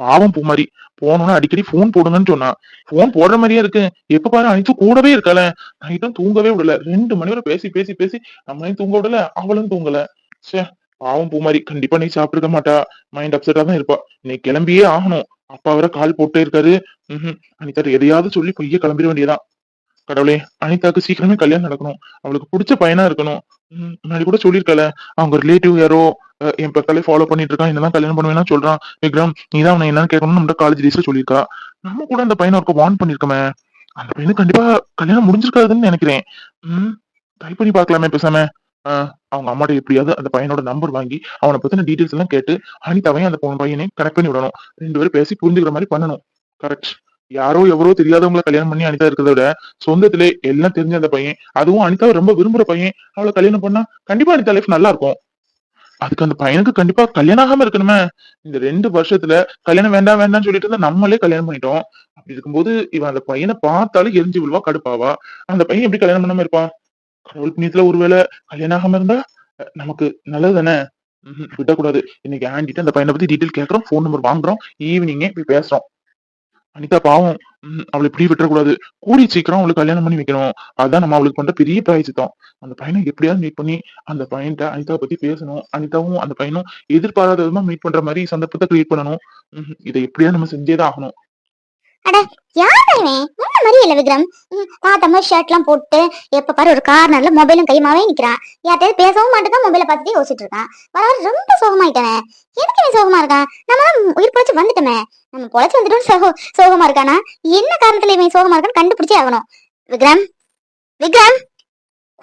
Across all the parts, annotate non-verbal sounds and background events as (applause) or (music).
பாவம் பூமாரி. போனோம்னா அடிக்கடி ஃபோன் போடுங்கன்னு சொன்னா. ஃபோன் போடுற மாதிரியே இருக்கு. எப்ப பாரு அனைத்து கூடவே இருக்காள நைட்டும் தூங்கவே விடல. ரெண்டு மணி வரை பேசி பேசி பேசி நம்மளையும் தூங்க விடல அவளும் தூங்கல. ச்சே பாவம் பூமாரி. கண்டிப்பா நீ சாப்பிட்டுருக்க மாட்டா. மைண்ட் அப்செட்டா தான் இருப்பா. நீ கிளம்பியே ஆகணும். அப்பா வர கால் போட்டே இருக்காரு. ஹம் அனிதா எதையாவது சொல்லி பொய்ய கிளம்பிட வேண்டியதான் கடவுளே அனிதாக்கு சீக்கிரமே கல்யாணம் நடக்கணும். அவளுக்கு பிடிச்ச பையனா இருக்கணும். முன்னாடி கூட சொல்லியிருக்கல. அவங்க ரிலேட்டிவ் யாரோ என் பக்கத்துல ஃபாலோ பண்ணிட்டு இருக்கான் என்னதான் கல்யாணம் பண்ணுவேன்னா சொல்றான் விக்ரம் நீதான் அவனை என்னன்னு கேட்கணும்னு நம்ம காலேஜ் டேஸ்ல சொல்லியிருக்கா. நம்ம கூட அந்த பையனை அவருக்கு வார்ன் பண்ணிருக்கோமே. அந்த பையனுக்கு கண்டிப்பா கல்யாணம் முடிஞ்சிருக்காதுன்னு நினைக்கிறேன். ம் ட்ரை பண்ணி பார்க்கலாமே பேசாம. ஆஹ், அவங்க அம்மாட்ட எப்படியாவது அந்த பையனோட நம்பர் வாங்கி அவனை பத்தின டீடைல்ஸ் எல்லாம் கேட்டு அனிதாவையும் அந்த பொண்ணு பையனை கனெக்ட் பண்ணி விடணும். ரெண்டு பேரும் பேசி புரிஞ்சுக்கிற மாதிரி பண்ணணும். கரெக்ட் யாரோ எவரோ தெரியாதவங்களை கல்யாணம் பண்ணி அனிதா இருக்கிறத விட சொந்தத்திலே எல்லாம் தெரிஞ்ச அந்த பையன் அதுவும் அனிதாவை ரொம்ப விரும்புற பையன். அவளை கல்யாணம் பண்ணா கண்டிப்பா அனிதா லைஃப் நல்லா இருக்கும். அதுக்கு அந்த பையனுக்கு கண்டிப்பா கல்யாணம் ஆகாம இருக்கணுமே. இந்த ரெண்டு வருஷத்துல கல்யாணம் வேண்டாம் வேண்டாம்னு சொல்லிட்டு இருந்தா நம்மளே கல்யாணம் பண்ணிட்டோம். அப்படி இருக்கும்போது இவன் அந்த பையனை பார்த்தாலும் எரிஞ்சு விழுவா கடுப்பாவா? அந்த பையன் எப்படி கல்யாணம் பண்ணாம இருப்பான்? கடவுள் புண்ணியத்துல ஒருவேளை கல்யாணம் ஆகாம இருந்தா நமக்கு நல்லது தானே? விடக்கூடாது. இன்னைக்கு ஆண்டிட்டு அந்த பையனை பத்தி டீட்டெயில் கேட்கறோம் ஃபோன் நம்பர் வாங்குறோம் ஈவினிங்கே போய் பேசுறோம். அனிதா பாவம். ம், அவளை இப்படி விட்டுறக்கூடாது. கூடி சீக்கிரம் அவளுக்கு கல்யாணம் பண்ணி வைக்கணும். அதுதான் நம்ம அவளுக்கு பண்ற பெரிய பிராயச்சித்தம் அந்த பையனை எப்படியாவது மீட் பண்ணி அந்த பையன்கிட்ட அனிதாவை பத்தி பேசணும். அனிதாவும் அந்த பையனும் எதிர்பாராத விதமா மீட் பண்ற மாதிரி சந்தர்ப்பத்தை கிரியேட் பண்ணணும். இதை எப்படியாவது நம்ம செஞ்சேதான் ஆகணும். யார் இவன் முன்ன மாதிரி விக்ரம்? ம், பார்த்தமா ஷர்ட் எல்லாம் போட்டு எப்ப பாரு ஒரு கார்னர்ல மொபைலும் கையுமாவே நிக்கிறான். யார்கிட்டயாவது பேசவும் மாட்டேதான் மொபைலை பார்த்துட்டு யோசிச்சுட்டு இருக்கான். வர வர ரொம்ப சோகமாயிட்டானே. எதுக்கு இவன் சோகமா இருக்கான் நம்ம தான் உயிர் பொழைச்சு வந்துட்டோமே. நம்ம பொழைச்சு வந்துட்டோம் சோக சோகமா இருக்கானா? என்ன காரணத்துல இவன் சோகமா இருக்கான்னு கண்டுபிடிச்சே ஆகணும். விக்ரம்? விக்ரம்?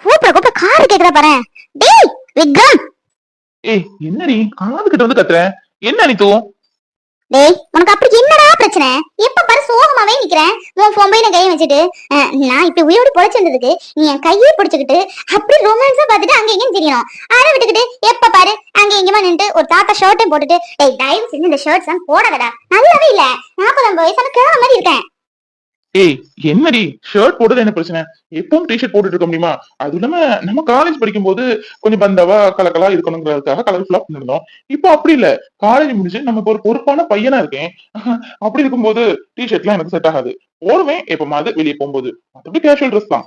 கூப்பிட கூப்பிட கார் கேக்குதா பாரு. டேய் விக்ரம்! ஏய் என்னடி? காது கிட்ட வந்து கத்துற. என்ன அனித்து டேய் உனக்கு அப்படி என்னடா பிரச்சனை? எப்ப பாரு சோகமாவே நிக்கிறேன் உன் பொம்பையில கையை வச்சுட்டு நான் இப்படி உயிரோடு பொழைச்சிருந்ததுக்கு நீ என் கையை பிடிச்சுக்கிட்டு அப்படி ரொமான்ஸா பார்த்துட்டு அங்க இங்கேயும் தெரியணும். அதை விட்டுக்கிட்டு எப்ப பாரு அங்க எங்கேயுமா நின்று ஒரு தாத்தா ஷர்ட்டையும் போட்டுட்டு டேய் தயவு செஞ்சு இந்த ஷர்ட்ஸ் எல்லாம் போடாதடா. நல்லாவே இல்ல. நாற்பது வயசான கிழமை மாதிரி இருக்கேன். ஏய் என்னடி? ஷர்ட் போடுறது என்ன பிரச்சனை? எப்பவும் டிஷர்ட் போட்டுட்டு இருக்க முடியுமா? அது இல்லாம நம்ம காலேஜ் படிக்கும் போது கொஞ்சம் பந்தவா கலக்கலா இருக்கணுங்கிறதுக்காக கலர்ஃபுல்லா பண்ணிருந்தோம் இப்போ அப்படி இல்ல. காலேஜ் முடிஞ்சு நம்ம ஒரு பொறுப்பான பையனா இருக்கேன். அப்படி இருக்கும்போது டிஷர்ட் எல்லாம் எனக்கு செட் ஆகாது. போடுவேன். எப்பமாவது வெளியே போகும்போது. மத்தபடி கேஷுவல் ட்ரெஸ் தான்.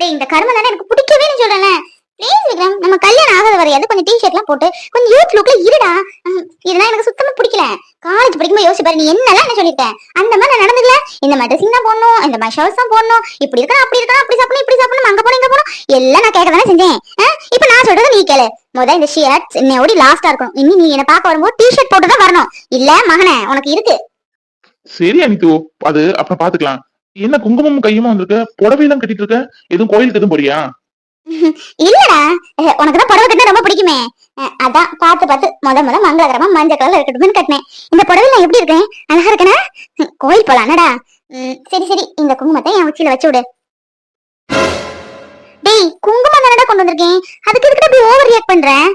இந்த கருமை எனக்கு பிடிக்கவே சொல்றேன் ப்ளீஸ் விக்ரம் நம்ம கல்யாணம் ஆகாத வரையாது கொஞ்சம் டி ஷர்ட்லாம் போட்டு கொஞ்சம் யூத் லுக்ல இருடா. இதெல்லாம் எனக்கு சுத்தமா பிடிக்கல. காலேஜ் படிக்கும்போது யோசிச்சு பாரு நீ என்னெல்லாம் என்ன சொல்லிட்டேன் அந்த மாதிரி நான் நடந்துக்கல. இந்த மாதிரி ட்ரெஸ்ஸிங் தான் போடணும் இந்த மாதிரி ஷர்ட்ஸ் தான் போடணும். இப்படி இருக்கணும் அப்படி இருக்கணும் அப்படி சாப்பிடணும் இப்படி சாப்பிடணும் அங்க போகணும் இங்க போகணும். எல்லாம் நான் கேட்க தானே செஞ்சேன் இப்ப நான் சொல்றது நீ கேளு. முத இந்த ஷர்ட் ஓடி லாஸ்டா இருக்கணும். இனி நீ என்ன பார்க்க வரும்போது டி ஷர்ட் போட்டு தான் வரணும். இல்ல மகனே உனக்கு இருக்கு. சரி அனித்து அது அப்புறம் பாத்துக்கலாம் என்ன குங்குமம் கையுமா வந்திருக்க? புடவையெல்லாம் கட்டிட்டு இருக்க? எதுவும் கோயிலுக்கு எதுவும் போறியா? இல்லடா. உனக்கு தான் புடவை கட்டினா ரொம்ப பிடிக்குமே. அதான் பார்த்து பார்த்து முத முத மங்களகரமா மஞ்சள் கலர்ல இருக்கட்டும்னு கட்டினேன். இந்த புடவை நான் எப்படி இருக்கேன்? அழகா இருக்கனா? ஹம், கோயில் போலாம்டா சரி சரி. இந்த குங்குமத்தை என் உச்சியில வச்சு விடு. டேய் குங்குமம் தானடா கொண்டு வந்திருக்கேன்? அதுக்கு எதுக்கு அப்படி ஓவர் ரியாக்ட் பண்றேன்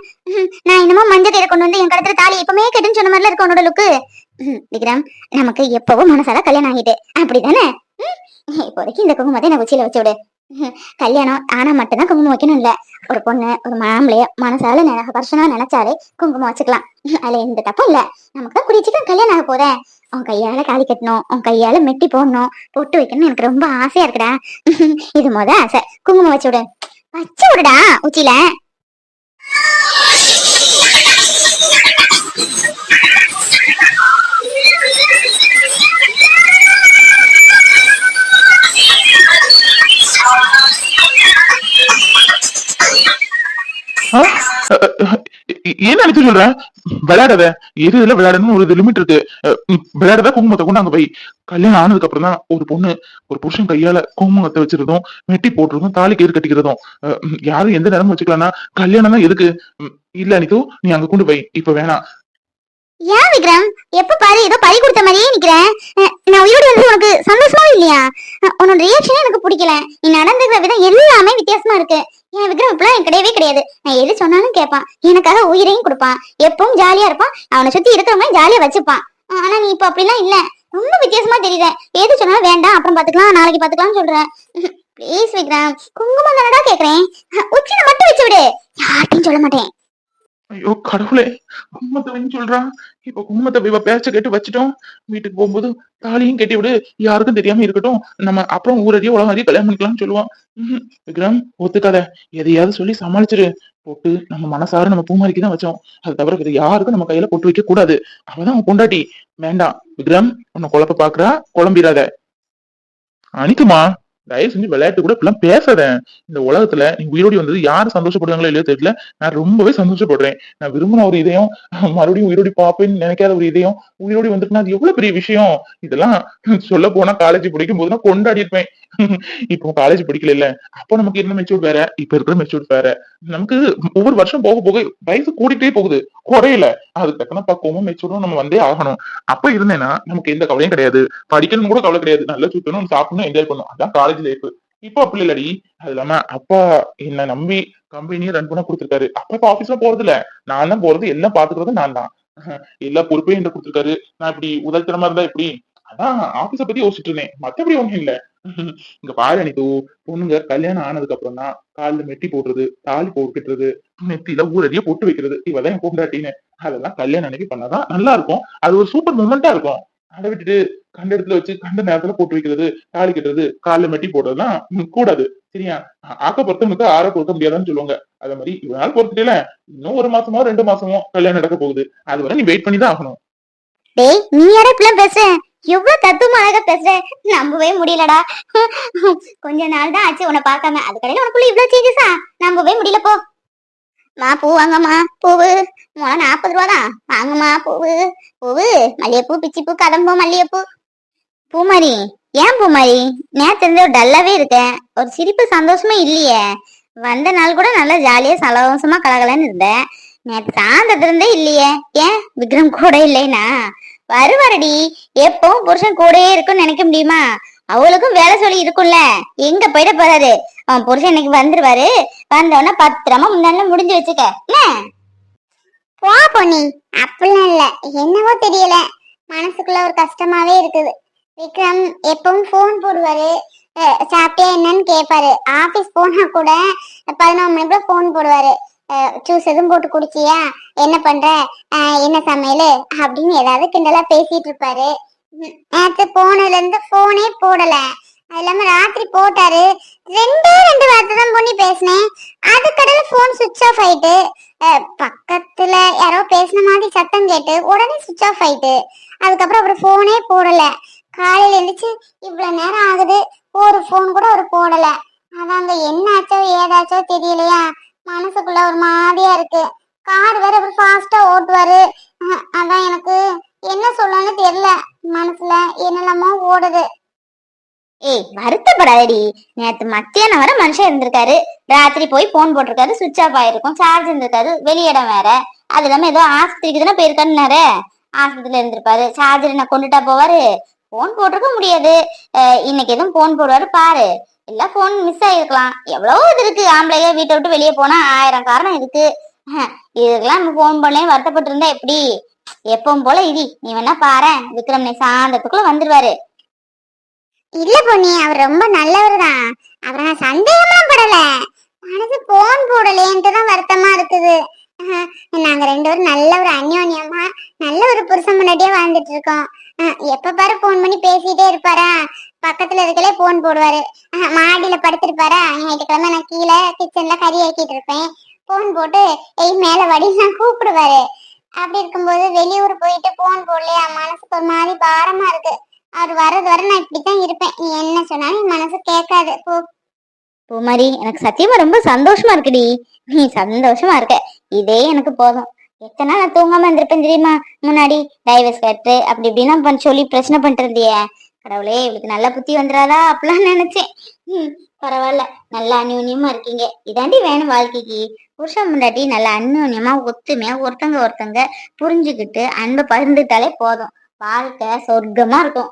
நான் என்னமோ மஞ்சள் கயிறை கொண்டு வந்து என் கடத்துல தாலி எப்பவுமே கெட்டுன்னு சொன்ன மாதிரில இருக்க உன்னோட லுக்கு விக்ரம் நமக்கு எப்பவும் மனசால கல்யாணம் ஆகிட்டு. அப்படிதானே? இப்போதைக்கு இந்த குங்குமத்தை நான் உச்சியில வச்சு விடு. கல்யாணம் ஆனா மட்டும்தான் குங்குமம் வைக்கணும் இல்ல. ஒரு பொண்ணு ஒரு மாம்பளைய மனசால நினை வருஷனா நினைச்சாலே குங்குமம் வச்சுக்கலாம். அதுல எந்த தப்பும் இல்ல. நமக்கு கூடிய கல்யாணம் ஆக போறேன் உன் கையால காலி கட்டணும் உன் கையால மெட்டி போடணும் பொட்டு வைக்கணும்னு எனக்கு ரொம்ப ஆசையா இருக்குடா. இது மொதல் ஆசை. குங்குமம் வச்சு விடு. வச்சு விடுடா உச்சியில. என்ன அனித்து சொல்ற? விளையாடாத. எது இதுல விளையாடணும் ஒரு லிமிட் இருக்கு. அஹ், குங்குமத்தை கொண்டு அங்க போய் கல்யாணம் ஆனதுக்கு அப்புறம் தான் ஒரு பொண்ணு ஒரு புருஷன் கையால குங்குமத்தை வச்சிருந்தோம் மெட்டி போட்டிருந்தோம் தாலி கயிறு கட்டிக்கிறதும் யாரும் எந்த நேரமும் வச்சுக்கலாம்னா கல்யாணம் தான் எதுக்கு? உம், இல்ல அனிதோ நீ அங்க கொண்டு போய். இப்ப வேணாம் ஏன் விக்ரம்? எப்ப பாரு ஏதோ பறி கொடுத்த மாதிரியே நிக்கிறேன். நான் உயிரோடு வந்து உனக்கு சந்தோஷமா இல்லையா? உன்னோட ரியாக்ஷனே எனக்கு பிடிக்கல. நீ நடந்துக்கிற விதம் எல்லாமே வித்தியாசமா இருக்கு. என் விக்ரம் இப்பெல்லாம் கிடையவே கிடையாது. நான் எது சொன்னாலும் கேட்பான். எனக்காக உயிரையும் கொடுப்பான். எப்பவும் ஜாலியா இருப்பான். அவனை சுத்தி இருக்கிறவங்க ஜாலியா வச்சுப்பான். ஆனா நீ இப்ப அப்படிலாம் இல்ல. ரொம்ப வித்தியாசமா தெரியல எது சொன்னாலும் வேண்டாம். அப்புறம் பாத்துக்கலாம் நாளைக்கு பாத்துக்கலாம்னு சொல்றேன். (laughs) ப்ளீஸ் விக்ரம். குங்குமம் தானடா கேக்குறேன்? உச்சின மட்டும் வச்சு விடு. யார்ட்டையும் சொல்ல மாட்டேன். ஐயோ கடவுளே குங்குமத்தை வைன்னு சொல்றான் இப்ப குங்குமத்தை இவ பேச்ச கேட்டு வச்சுட்டோம். வீட்டுக்கு போகும்போது தாலியும் கட்டி விடு. யாருக்கும் தெரியாம இருக்கட்டும். நம்ம அப்புறம் ஊரடியே உலகம் அறிய கல்யாணம் பண்ணிக்கலாம்னு சொல்லுவான். விக்ரம் ஒத்துக்காத. எதையாவது சொல்லி சமாளிச்சிரு. போட்டு நம்ம மனசார நம்ம பூமாரிக்கு தான் வச்சோம். அது தவிர வேற யாருக்கும் நம்ம கையில போட்டு வைக்க கூடாது. அவதான் அவன் பொண்டாட்டி. வேண்டாம். விக்ரம் உன்னை குழப்ப பாக்குறா. குழம்பிடாத. அனிக்குமா? தயவு செஞ்சு விளையாட்டு கூட இப்பெல்லாம் பேசாத. இந்த உலகத்துல நீங்க உயிரோடி வந்தது யாரு சந்தோஷப்படுவாங்களோ இல்லையோ தெரியல. நான் ரொம்பவே சந்தோஷப்படுறேன். நான் விரும்பின ஒரு இதயம் மறுபடியும் உயிரோடி பாப்பேன்னு நினைக்காத ஒரு இதயம் உயிரோடி வந்துட்டுனா அது எவ்வளவு பெரிய விஷயம்? இதெல்லாம் சொல்ல போனா காலேஜ் படிக்கும் போது கொண்டாடி இருப்பேன். (laughs) இப்போ காலேஜ் படிக்கல இல்ல அப்போ நமக்கு இருந்த மெச்சூர் வேற? இப்ப இருக்கிற மெச்சூர் வேற. நமக்கு ஒவ்வொரு வருஷம் போக போக வயசு கூடிட்டே போகுது. குறையல. அதுக்கு தக்கன பக்குவமும் மெச்சூரும் நம்ம வந்தே ஆகணும். அப்ப இருந்தேன்னா நமக்கு எந்த கவலையும் கிடையாது. படிக்கணும்னு கூட கவலை கிடையாது. நல்லா சுத்தணும் சாப்பிடணும் என்ஜாய் பண்ணணும். அதான் காலேஜ் லைஃப் இப்போ அப்படி இல்லடி. அது இல்லாம அப்பா என்ன நம்பி கம்பெனியே ரன் பண்ண கொடுத்துருக்காரு. அப்பா இப்ப ஆபீஸ்ல போறது இல்ல நான் தான் போறது எல்லாம் பாத்துக்கிறது நான் தான். (laughs) எல்லா பொறுப்பையும் என்கிட்ட கொடுத்துருக்காரு. நான் இப்படி உதவித்தனமா இருந்தா எப்படி? அதான் ஆபீஸ பத்தி யோசிச்சுட்டு இருந்தேன். மத்தபடி ஒண்ணும் இல்ல. இங்க பாரு அனிது பொண்ணுங்க கல்யாணம் ஆனதுக்கு அப்புறம் தான் காலில் மெட்டி போடுறது தாலி போட்டுறது நெத்தியில ஊரடியே போட்டு வைக்கிறது. இவதான் என் பொண்டாட்டின்னு. அதெல்லாம் கல்யாணம் அன்னைக்கு பண்ணாதான் நல்லா இருக்கும் அது ஒரு சூப்பர் மூமெண்டா இருக்கும். அதை விட்டுட்டு கண்ட இடத்துல வச்சு கண்ட நேரத்துல போட்டு வைக்கிறது தாலி கட்டுறது காலில் மெட்டி போடுறதுலாம் கூடாது. சரியா? ஆக்க பொறுத்தவனுக்கு ஆற பொறுத்த முடியாதுன்னு சொல்லுவாங்க. அதே மாதிரி இவ்வளவு நாள் பொறுத்துட்டே இன்னும் ஒரு மாசமோ ரெண்டு மாசமோ கல்யாணம் நடக்க போகுது. அது வரை நீ வெயிட் பண்ணி தான் ஆகணும். டேய் நீ யாரா இப்படிலாம் பேசுற? எவ்வளவு தத்துவமா அழகா பேசுற? நம்பவே முடியலடா. கொஞ்ச நாள் தான் ஆச்சு உன்னை பார்க்காம. கடையில உனக்குள்ள இவ்வளவு சேஞ்சஸா நம்பவே முடியல போ. மா பூ வாங்கம்மா. பூவு. மூணு நாற்பது ரூபா தான். வாங்கம்மா பூவு. பூவு. மல்லிகைப்பூ பிச்சிப்பூ கதம்பூ மல்லிகைப்பூ. பூமாரி ஏன் பூமாரி? நேத்து இருந்து ஒரு டல்லாவே இருக்கேன். ஒரு சிரிப்பு சந்தோஷமா இல்லையே. வந்த நாள் கூட நல்லா ஜாலியா சந்தோஷமா கலகலன்னு இருந்தேன். நேற்று சாயந்தரத்துல இருந்தே இல்லையே. ஏன்? விக்ரம் கூட இல்லைனா? வருவாரடி. எப்பவும் புருஷன் கூடயே இருக்கும்னு நினைக்க முடியுமா? அவளுக்கும் வேலை சொல்லி இருக்கும்ல. எங்க போயிட போறாரு? அவன் புருஷன் இன்னைக்கு வந்துருவாரு. வந்தவொடனே பத்திரமா முன்னால முடிஞ்சு வச்சுக்க. என்ன? போ பொன்னி. அப்படிலாம் இல்ல. என்னவோ தெரியல. மனசுக்குள்ள ஒரு கஷ்டமாவே இருக்குது. விக்ரம் எப்பவும் ஃபோன் போடுவாரு. சாப்பிட்டே சாப்பிட்டியா என்னன்னு கேட்பாரு ஆபீஸ் போனா கூட பதினொரு மணிக்குள்ள ஃபோன் போடுவாரு. ஜூஸ் எதுவும் போட்டு குடிச்சியா? என்ன பண்ற? என்ன சமையல்? அப்படின்னு ஏதாவது கிண்டலா பேசிட்டு இருப்பாரு. ம், நேத்து போனதுல இருந்து போனே போடல. அது இல்லாம ராத்திரி போட்டாரு. ரெண்டே ரெண்டு வார்த்தை தான் பண்ணி பேசினேன். அதுக்கடல போன் சுவிட்ச் ஆஃப் ஆயிட்டு பக்கத்துல யாரோ பேசின மாதிரி சத்தம் கேட்டு உடனே சுவிட்ச் ஆஃப் ஆயிட்டு அதுக்கப்புறம் அவர் போனே போடல. காலையில எழுந்துச்சு இவ்வளவு நேரம் ஆகுது. ஒரு போன் கூட அவர் போடல. அதாங்க என்னாச்சோ ஏதாச்சோ தெரியலையா? மனசுக்குள்ள ஒரு மாதிரியா இருக்கு. கார் வேற அவர் ஃபாஸ்டா ஓட்டுவாரு. அதான் எனக்கு என்ன சொல்லணும்னு தெரியல மனசுல. என்னெல்லாமோ ஓடுது. ஏய் வருத்தப்படாதடி. நேத்து மத்தியானம் வர மனுஷன் இருந்திருக்காரு. ராத்திரி போய் போன் போட்டிருக்காரு. சுவிட்ச் ஆஃப் ஆயிருக்கும். சார்ஜ் இருந்திருக்காரு. வெளியிடம் வேற. அது இல்லாம ஏதோ ஆஸ்பத்திரிக்கு தானே போயிருக்காருன்னாரு. ஆஸ்பத்திரியில இருந்திருப்பாரு. சார்ஜர் நான் கொண்டுட்டா போவாரு. போன் போட்டிருக்க முடியாது. இன்னைக்கு எதுவும் போன் போடுவாரு. பாரு. இல்ல போன் மிஸ் ஆயிருக்கலாம். எவ்வளவோ இது இருக்கு? ஆம்பளைங்க வீட்டை விட்டு வெளியே போனா ஆயிரம் காரணம் இருக்கு. இதுக்கெல்லாம் நம்ம போன் பண்ணே வருத்தப்பட்டு இருந்தா எப்படி? எப்பவும் போல இடி நீ வேணா பாரு விக்ரம் நீ சாயந்தரத்துக்குள்ள வந்துருவாரு. இல்ல பொண்ணி அவர் ரொம்ப நல்லவர் தான் அவரை நான் சந்தேகமா படல. எனக்கு போன் போடலேன்ட்டு தான் வருத்தமா இருக்குது. நாங்க ரெண்டு பேரும் நல்ல ஒரு அந்யோன்யமா நல்ல ஒரு புருஷன் முன்னாடியே வாழ்ந்துட்டு இருக்கோம். எப்ப பாரு போன் பண்ணி பேசிட்டே இருப்பாரா? பக்கத்துல இருக்கலே போன் போடுவாரு. மாடியில படுத்திருப்பாரா? ஞாயிற்றுக்கிழமை நான் கீழே கிச்சன்ல கறி ஆக்கிட்டு இருப்பேன். போன் போட்டு எய் மேல வடி நான் கூப்பிடுவாரு. அப்படி இருக்கும்போது வெளியூர் போயிட்டு போன் போடலையா மனசுக்கு ஒரு மாதிரி பாரமா இருக்கு. அவர் வர்றது வர நான் இப்படித்தான் இருப்பேன். நீ என்ன சொன்னாலும் என் மனசு கேட்காது. போ. பூமாரி எனக்கு சத்தியமா ரொம்ப சந்தோஷமா இருக்குடி. நீ சந்தோஷமா இருக்க. இதே எனக்கு போதும். எத்தனை நான் தூங்காம இருந்திருப்பேன் தெரியுமா? முன்னாடி டைவர்ஸ் கட்டு அப்படி இப்படின்னா சொல்லி பிரச்சனை பண்ணிட்டு இருந்தியே. கடவுளே இவளுக்கு நல்ல புத்தி வந்துடாதா? அப்படிலாம் நினைச்சேன். ம், பரவாயில்ல. நல்லா அந்யோன்யமா இருக்கீங்க. இதாண்டி வேணும் வாழ்க்கைக்கு. புருஷன் முன்னாடி நல்லா அந்யோன்யமா ஒத்துமையா ஒருத்தங்க ஒருத்தங்க புரிஞ்சுக்கிட்டு அன்பை பகிர்ந்துட்டாலே போதும். வாழ்க்கை சொர்க்கமா இருக்கும்.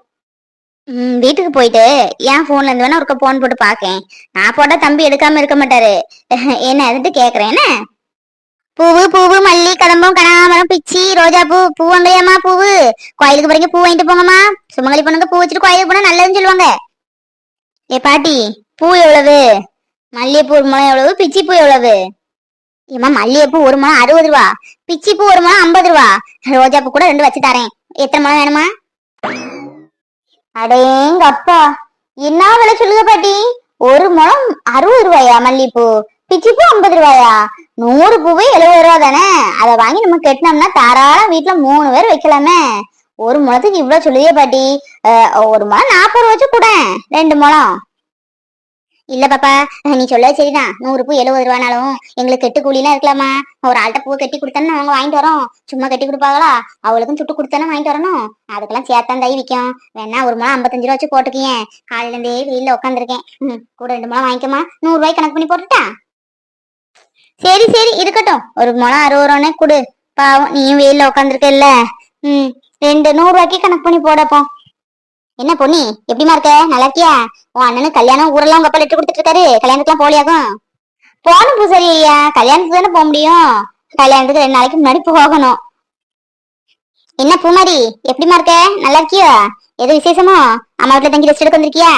ம், வீட்டுக்கு போயிட்டு என் போன்ல இருந்து வேணா ஒருக்க போன் போட்டு பாக்கேன் நான் போட்டா தம்பி எடுக்காம இருக்க மாட்டாரு. (laughs) என்ன அதுட்டு கேக்குறேன் என்ன? பூவு பூவு மல்லி கதம்பம் கனகாமரம் பிச்சி ரோஜா பூ பூ வாங்கலையாம்மா பூவு. கோயிலுக்கு போறீங்க பூ வாங்கிட்டு போங்கம்மா. சுமங்கலி பொண்ணுங்க பூ வச்சுட்டு கோயிலுக்கு போனா நல்லதுன்னு சொல்லுவாங்க. ஏ பாட்டி பூ எவ்வளவு? மல்லிகைப்பூ முளை எவ்வளவு? பிச்சி பூ எவ்வளவு? ஏமா மல்லிகைப்பூ ஒரு முழம் அறுபது ரூபா. பிச்சிப்பூ ஒரு முழம் ஐம்பது ரூபா. ரோஜாப்பூ கூட ரெண்டு வச்சு தரேன். எத்தனை முழம் வேணுமா அடேங்க அப்பா என்ன விலை சொல்லுங்க பாட்டி? ஒரு முழம் அறுபது ரூபாயா மல்லிகைப்பூ? பிச்சிப்பூ ஐம்பது ரூபாயா? நூறு பூவே எழுபது ரூபா தானே? அதை வாங்கி நம்ம கட்டினோம்னா தாராளம் வீட்டுல மூணு பேர் வைக்கலாமே. ஒரு முளத்துக்கு இவ்வளவு சொல்லுதே பாட்டி. ஒரு முழம் நாற்பது ரூபா வச்சு கூட. ரெண்டு முழம் இல்ல பாப்பா நீ சொல்ல சரிதான். நூறு பூ எழுபது ரூபானாலும் எங்களுக்கு கெட்டு கூலிலாம் இருக்கலாமா? ஒரு ஆள்கிட்ட பூ கட்டி கொடுத்தானே நாங்க வாங்கிட்டு வரோம். சும்மா கட்டி கொடுப்பாங்களா? அவளுக்கும் சுட்டு கொடுத்தானே வாங்கிட்டு வரணும். அதுக்கெல்லாம் சேர்த்தான் தை விற்கும் வேணா ஒரு முழம் ஐம்பத்தஞ்சு ரூபா வச்சு போட்டுக்கியேன். காலையில இருந்தே வெயில உட்காந்துருக்கேன் கூட ரெண்டு முழம் வாங்கிக்கமா நூறு ரூபாய்க்கு கணக்கு பண்ணி போட்டுட்டா? சரி சரி இருக்கட்டும். ஒரு முழம் அறுபது ரூபானே கொடு. பாவம் நீயும் வெயில்ல உட்காந்துருக்கல்ல ம் ரெண்டு நூறு ரூபாய்க்கு கணக்கு பண்ணி போடப்போ. என்ன பொண்ணி எப்படிமா இருக்க? நல்லா இருக்கியா? உன் அண்ணனு கல்யாணம் ஊரெல்லாம் உங்க அப்பா லெட்டர் கொடுத்துட்டு இருக்காரு கல்யாணத்துக்குலாம் போலியாகும் போகணும் பூசாரி ஐயா. கல்யாணத்துக்கு தானே போக முடியும். கல்யாணத்துக்கு ரெண்டு நாளைக்கு முன்னாடி போகணும். என்ன பூமாரி எப்படிமா இருக்க? நல்லா இருக்கியா? எது விசேஷமோ? அம்மா வீட்டுல தங்கி ரெஸ்ட் எடுக்க வந்திருக்கியா?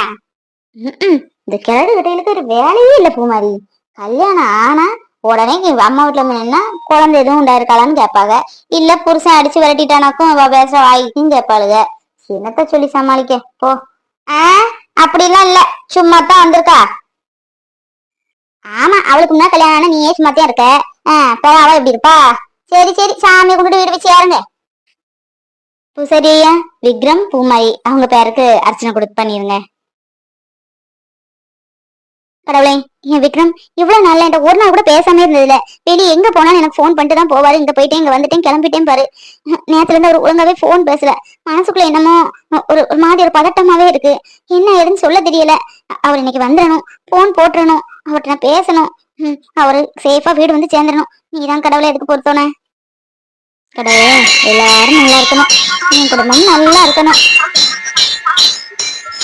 இந்த கிழடு கட்டைகளுக்கு ஒரு வேலையே இல்ல பூமாரி. கல்யாணம் ஆனா உடனே எங்க அம்மா வீட்டுல முன்னா குழந்தை எதுவும் உண்டாயிருக்காளான்னு கேட்பாங்க. இல்ல புருஷன் அடிச்சு விரட்டிட்டானாக்கும் அவ பேச வாய்க்கும் கேட்பாளுங்க என்னத்த சொல்லி சமாளிக்க போ. ஆ? அப்படிலாம் இல்ல. சும்மா தான் வந்திருக்கா. ஆமா அவளுக்கு முன்னா கல்யாணம் ஆனா நீயே சும்மா தான் இருக்க. ஆ பிற அவ எப்படி இருப்பா? சரி சரி சாமி கும்பிட்டு வீடு வச்சு ஏறுங்க. பூசரியா விக்ரம் பூமாரி அவங்க பேருக்கு அர்ச்சனை கொடுத்து பண்ணிருங்க. கடவுளே என் விக்ரம்? இவ்வளவு நாள்ல என்கிட்ட ஒரு நாள் கூட பேசாம இருந்ததுல. வெளியே எங்க போனாலும் எனக்கு ஃபோன் பண்ணிட்டு தான் போவாரு. இங்க போயிட்டேன் இங்க வந்துட்டேன் கிளம்பிட்டேன் பாரு. நேத்துல இருந்து அவர் ஒழுங்காவே ஃபோன் பேசல. மனசுக்குள்ள என்னமோ ஒரு ஒரு மாதிரி ஒரு பதட்டமாவே இருக்கு. என்ன ஏதுன்னு சொல்ல தெரியல. அவர் இன்னைக்கு வந்துடணும் போன் போட்டுறணும் அவர்கிட்ட நான் பேசணும். ம், அவரு சேஃபா வீடு வந்து சேர்ந்துடணும் நீதான் கடவுளை எதுக்கு பொறுத்தோன? கடவுளே எல்லாரும் நல்லா இருக்கணும். என் குடும்பம் நல்லா இருக்கணும்.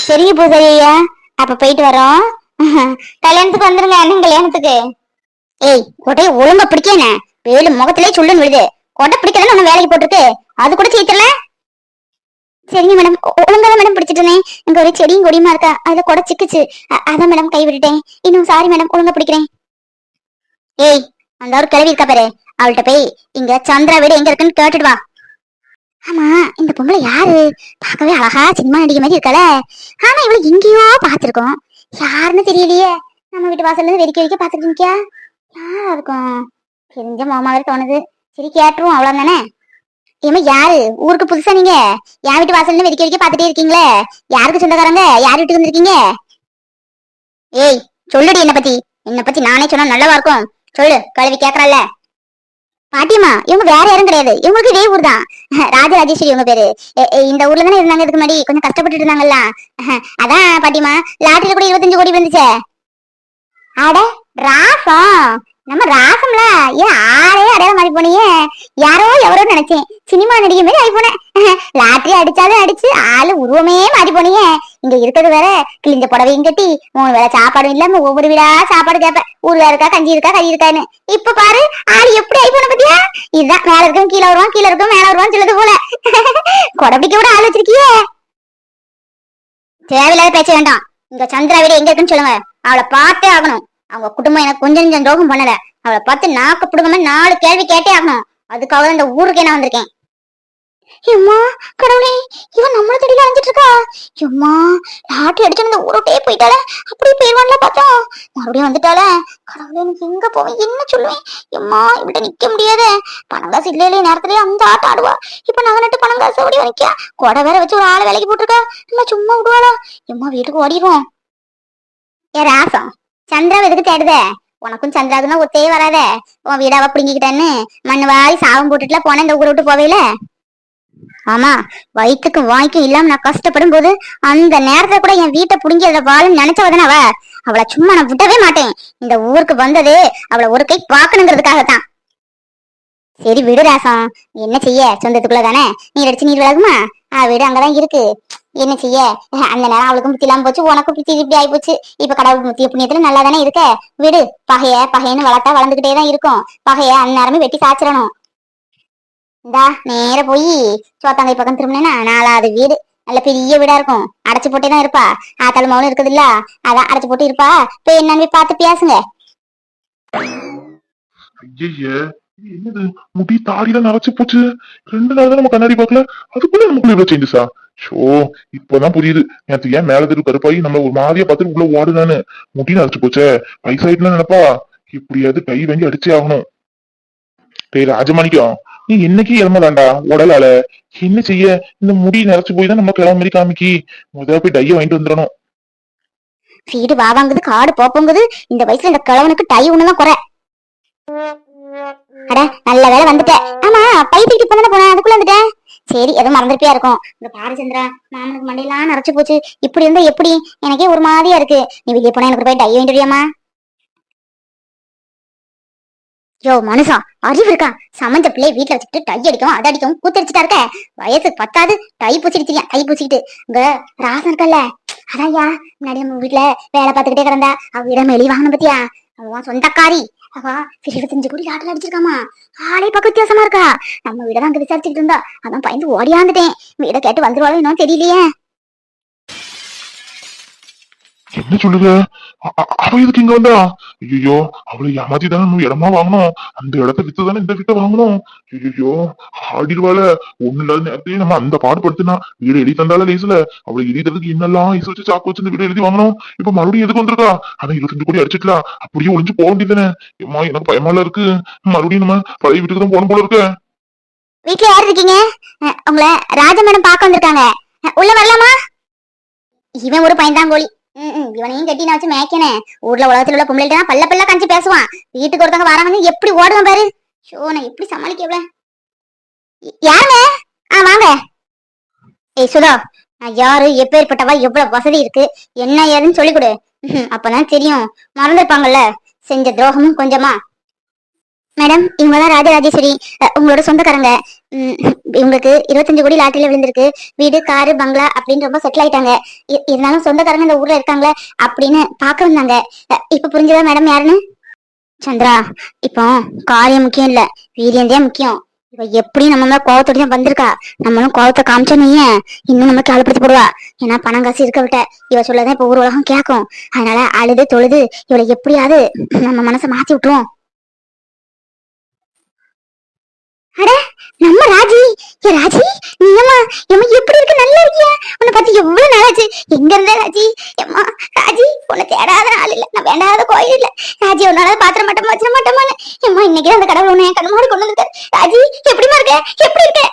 சரிங்க பூசாரி ஐயா அப்ப போயிட்டு வரோம். கல்யாணத்துக்கு வந்துருங்க அண்ணன் கல்யாணத்துக்கு ஏய் கொட்டைய ஒழுங்கா பிடிக்கேனே. வேலு முகத்திலே சொல்லுன்னு விழுது. கொடை பிடிக்கலன்னு ஒண்ணு வேலைக்கு போட்டிருக்கு. அது கூட சீத்தல சரிங்க மேடம். ஒழுங்கா மேடம் பிடிச்சிட்டு இருந்தேன். இங்க ஒரு செடியும் கொடியுமா இருக்கா? அதுல கொடை சிக்குச்சு. அதான் மேடம் கை விட்டுட்டேன். இன்னும் சாரி மேடம் ஒழுங்கா பிடிக்கிறேன். ஏய் அந்த ஒரு கிளவி இருக்கா பாரு. அவள்கிட்ட போய் இங்க சந்திரா வீடு எங்க இருக்குன்னு கேட்டுட்டு வா. ஆமா இந்த பொம்பளை யாரு? பார்க்கவே அழகா சினிமா நடிகை மாதிரி இருக்கல ஆனா இவளை எங்கேயோ பார்த்திருக்கோம். யாருன்னு தெரியலையே. நம்ம வீட்டு வாசல்ல இருந்து வெடிக்க வெடிக்க பாத்துருக்கீங்க யாரா இருக்கும் தெரிஞ்ச மாமாவே தோணுது. சரி கேட்டுருவோம். அவ்வளவுதானே ஏமா யாரு? ஊருக்கு புதுசா நீங்க? என் வீட்டு வாசல்ல இருந்து வெடிக்க வெடிக்க பாத்துட்டே இருக்கீங்களே? யாருக்கு சொந்தக்காரங்க? யார் வீட்டுக்கு வந்திருக்கீங்க? ஏய் சொல்லுடி என்ன பத்தி. என்ன பத்தி நானே சொன்னா நல்லவா இருக்கும். சொல்லு கழுவி கேக்குறல்ல. பாட்டிமா இவங்க வேற யாரும் கிடையாது. இவங்களுக்கு இதே ஊர் தான். ராஜராஜேஸ்வரி இவங்க பேரு. இந்த ஊர்ல தானே இருந்தாங்க இதுக்கு முன்னாடி? கொஞ்சம் கஷ்டப்பட்டுட்டு இருந்தாங்கல்ல. அதான் பாட்டிமா லாட்டரியில கூட இருபத்தஞ்சு கோடி வந்துச்சே அட ராசம். நம்ம ராசம்ல ஏன் ஆளே அடையாளம் மாதிரி போனியே யாரோ எவரோ நினைச்சேன். சினிமா நடிகை மாதிரி ஆகி போனேன். (laughs) லாட்டரி அடிச்சாலும் அடிச்சு ஆளு உருவமே மாறி போனியே இங்க இருக்கிறது வேற கிழிஞ்ச புடவையும் கட்டி மூணு வேளை சாப்பாடும் இல்லாம ஒவ்வொரு வீடா சாப்பாடு கேட்பேன் ஊர்ல இருக்கா கஞ்சி இருக்கா கறி இருக்கான்னு. இப்ப பாரு ஆளு எப்படி ஆகி போன பத்தியா? இதுதான் மேல இருக்கும் கீழே வருவான் கீழே இருக்கும் மேல வருவான் சொல்லுது போல. (laughs) கொடப்பிடிக்க கூட ஆள் வச்சிருக்கியே. தேவையில்லாத பேச்ச வேண்டாம். இங்க சந்திரா வீடு எங்க இருக்குன்னு சொல்லுங்க. அவளை பார்த்தே ஆகணும். அவங்க குடும்பம் எனக்கு கொஞ்சம் கொஞ்சம் துரோகம் பண்ணல. அவளை பார்த்து நாக்கு பிடுங்காம நாலு கேள்வி கேட்டே ஆகணும். அதுக்காக இந்த ஊருக்கே நான் வந்திருக்கேன்? எம்மா கடவுளே இவன் நம்மள தெரியல அலைஞ்சிட்டு இருக்கா? எம்மா லாட்டி அடிச்சு இந்த ஊரோட்டே போயிட்டாளே. அப்படியே போயிடுவான்ல பார்த்தோம். மறுபடியும் வந்துட்டாளே. கடவுளே எனக்கு எங்க போவேன்? என்ன சொல்லுவேன்? எம்மா இவட்ட நிக்க முடியாது. பணம் காசு இல்லையிலே நேரத்திலேயே அந்த ஆட்டம் ஆடுவா. இப்ப நகை நட்டு பணம் காசு ஓடி நிக்கா கொடை வேற வச்சு ஒரு ஆளை வேலைக்கு போட்டிருக்கா. நம்ம சும்மா விடுவாளா? எம்மா வீட்டுக்கு ஓடிடுவோம் ஏ ராசம் சந்திராவை எதுக்கு தேடுத? உனக்கும் சந்திராவுக்கும் தான் ஒத்தே வராத. உன் வீடாவ பிடுங்கிக்கிட்டேன்னு மண்ணு வாரி சாபம் போட்டுட்டுல போன இந்த ஊரை விட்டு போவேல? ஆமா வயிற்றுக்கு வாய்க்கும் இல்லாம நான் கஷ்டப்படும் போது அந்த நேரத்துல கூட என் வீட்டை புடுங்கி அதை வாழும் நினைச்சவதான அவ? அவளை சும்மா நான் விடவே மாட்டேன். இந்த ஊருக்கு வந்தது அவளை ஒரு கை பாக்கணுங்கிறதுக்காகத்தான் சரி விடு ராசம் என்ன செய்ய? சொந்தத்துக்குள்ள தானே நீர் அடிச்சு நீர் விலகுமா? ஆ வீடு அங்கதான் இருக்கு. என்ன செய்ய? அந்த நேரம் அவளுக்கும் புத்தி இல்லாம போச்சு உனக்கும் புத்தி இப்படி ஆகி போச்சு. இப்ப கடவுள் முத்திய புண்ணியத்துல நல்லா தானே இருக்க? விடு பகைய பகையன்னு வளர்த்தா வளர்ந்துகிட்டே தான் இருக்கும். பகைய அந்நேரமே வெட்டி சாச்சிடணும் இந்தா நேர போய் சோத்தாங்கை பக்கம் திரும்பினேன்னா நாலாவது வீடு. நல்ல பெரிய வீடா இருக்கும். அடைச்சு போட்டே தான் இருப்பா. ஆத்தாள் மௌனம் இருக்குது இல்ல? அதான் அடைச்சு போட்டு இருப்பா. போய் என்னன்னு பார்த்து பேசுங்க. என்னது? முடி தாடிலாம் நரைச்சு போச்சு. ரெண்டு நாள் தான் நம்ம கண்ணாடி பார்க்கல? அதுக்குள்ள நமக்குள்ள இவ்வளவு சேஞ்சஸா ஷோ இப்பதான் புரியுது. நேத்து ஏன் மேல தெரு கருப்பாயி நம்ம ஒரு மாதிரியா பார்த்துட்டு உள்ள ஓடுதானு முட்டின்னு அடிச்சு போச்சே. வயசாயிட்டுலாம் நினைப்பா. இப்படியாவது கை வாங்கி அடிச்சே ஆகணும். டேய் ராஜமாணிக்கம் நீ என்னைக்கு இறமலாண்டா உடலால? என்ன செய்ய? இந்த முடி நரைச்சு போய் தான் நம்ம கிளம்ப மாதிரி காமிக்கி. முதல்ல போய் டைய வாங்கிட்டு வந்துடணும். வீடு வாவாங்குது காடு போப்போங்குது இந்த வயசுல இந்த கிழவனுக்கு டை ஒண்ணுதான் குறை. அட நல்ல வேலை வந்துட்டேன். ஆமா பைத்திட்டு இப்ப தானே போனேன். அதுக்குள்ள வந்துட்டேன். சரி எதுவும் மறந்துருப்பியா இருக்கும். இந்த பாரிச்சந்திரா மாமனுக்கு மண்டையெல்லாம் நரைச்சு போச்சு. இப்படி இருந்தா எப்படி? எனக்கே ஒரு மாதிரியா இருக்கு. நீ வெளியே போனா எனக்கு போய் டை வேண்டியமா யோ மனுஷா அறிவு இருக்கா? சமஞ்ச பிள்ளைய வீட்டுல வச்சுட்டு டை அடிக்கும் அதை அடிக்கும் கூத்தடிச்சுட்டா இருக்க? வயசு பத்தாது டை பூச்சிட்டு டை பூச்சிக்கிட்டு இங்க ராசன் இருக்கல்ல அதான்யா முன்னாடி நம்ம வீட்டுல வேலை பார்த்துக்கிட்டே கிடந்தா. அவ இடம் வெளியே வாங்கணும் பத்தியா? அவன் சொந்தக்காரி. அவ இருபத்தஞ்சு கோடி லாட்டில் அடிச்சிருக்காமா. ஆளே பக்கம் வித்தியாசமா இருக்கா. நம்ம வீட அங்க விசாரிச்சுட்டு இருந்தா. அதான் பயந்து ஓடியாந்துட்டேன். வீட கேட்டு வந்துருவாளோ இன்னும் தெரியலையே. என்ன சொல்லுங்க அவ இதுக்கு இங்க வந்தா? ஐயோ அவளை ஏமாத்தி தானே நம்ம இடமா வாங்கணும் அந்த இடத்த வித்து தானே இந்த வீட்டை வாங்கணும்? ஐயோ ஆடிடுவாள. ஒண்ணு இல்லாத நேரத்தையும் நம்ம அந்த பாடுபடுத்தினா வீடு எழுதி தந்தால லேசுல? அவளை எழுதுறதுக்கு என்னெல்லாம் ஐஸ் வச்சு சாக்கு வச்சு இந்த வீடு எழுதி வாங்கணும். இப்ப மறுபடியும் எதுக்கு வந்திருக்கா? அதான் இருபத்தஞ்சு கோடி அடிச்சிக்கலாம் அப்படியே ஒளிஞ்சு போக வேண்டியதுதானே. அம்மா எனக்கு பயமால இருக்கு. மறுபடியும் நம்ம பழைய வீட்டுக்கு தான் போன போல இருக்க. வீட்டுல யார் இருக்கீங்க? உங்களை ராஜ மேடம் பார்க்க வந்திருக்காங்க. உள்ள வரலாமா? இவன் ஒரு பையன்தாங்கோழி இவனையும் கட்டி நான் வச்சு மேய்க்கனே. ஊர்ல உலகத்துல உள்ள பொம்பளைகிட்ட தான் பல்ல பல்ல கஞ்சி பேசுவான். வீட்டுக்கு ஒருத்தவங்க வராங்க எப்படி ஓடுவான் பாரு? ஷோ நான் எப்படி சமாளிக்க இவ்வளவு? யாருங்க? ஆ வாங்க. ஏய் சுதா நான் யாரு? எப்பேற்பட்டவா? எவ்வளவு வசதி இருக்கு? என்ன ஏதுன்னு சொல்லி கொடு. அப்பதான் தெரியும். மறந்துருப்பாங்கல்ல? செஞ்ச துரோகமும் கொஞ்சமா. மேடம் இவங்கதான் ராஜராஜேஸ்வரி. உங்களோட சொந்தக்காரங்க. இவங்களுக்கு இருபத்தஞ்சு கோடி லாட்டரியில விழுந்திருக்கு. வீடு காரு பங்களா அப்படின்னு ரொம்ப செட்டில் ஆயிட்டாங்க. இருந்தாலும் சொந்தக்காரங்க இந்த ஊர்ல இருக்காங்களே அப்படின்னு பார்க்க வந்தாங்க. இப்ப புரிஞ்சதா மேடம் யாருன்னு? சந்திரா இப்போ காரியம் முக்கியம் இல்ல. வீரியந்தே முக்கியம். இவ எப்படி நம்ம மேல கோவத்தோட தான் வந்திருக்கா. நம்மளும் கோவத்தை காமிச்சோம் வையேன், இன்னும் நம்ம கேள்விப்படுத்தி போடுவா. ஏன்னா பணம் காசு இருக்க விட்ட. இவ சொல்லதான் இப்ப ஊர் உலகம் கேட்கும் அதனால அழுது தொழுது இவளை எப்படியாவது நம்ம மனசை மாத்தி விட்டுருவோம். அட நம்ம ராஜி? ஏ ராஜி நீ ஏம்மா ஏம்மா எப்படி இருக்க? நல்லா இருக்கியா? உன்னை பார்த்து எவ்வளவு நாளாச்சு? எங்க இருந்த ராஜி? ஏம்மா ராஜி உன்னை தேடாத ஆள் இல்ல. நான் வேண்டாத கோயில் இல்ல. ராஜி உன்னால பாத்திர மாட்டோமா வச்சிட மாட்டோமான்னு ஏம்மா இன்னைக்கு அந்த கடவுள் உன்னை என் கண்ணு முன்னாடி கொண்டு வந்திருக்காரு ராஜி எப்படிமா இருக்க? எப்படி இருக்க?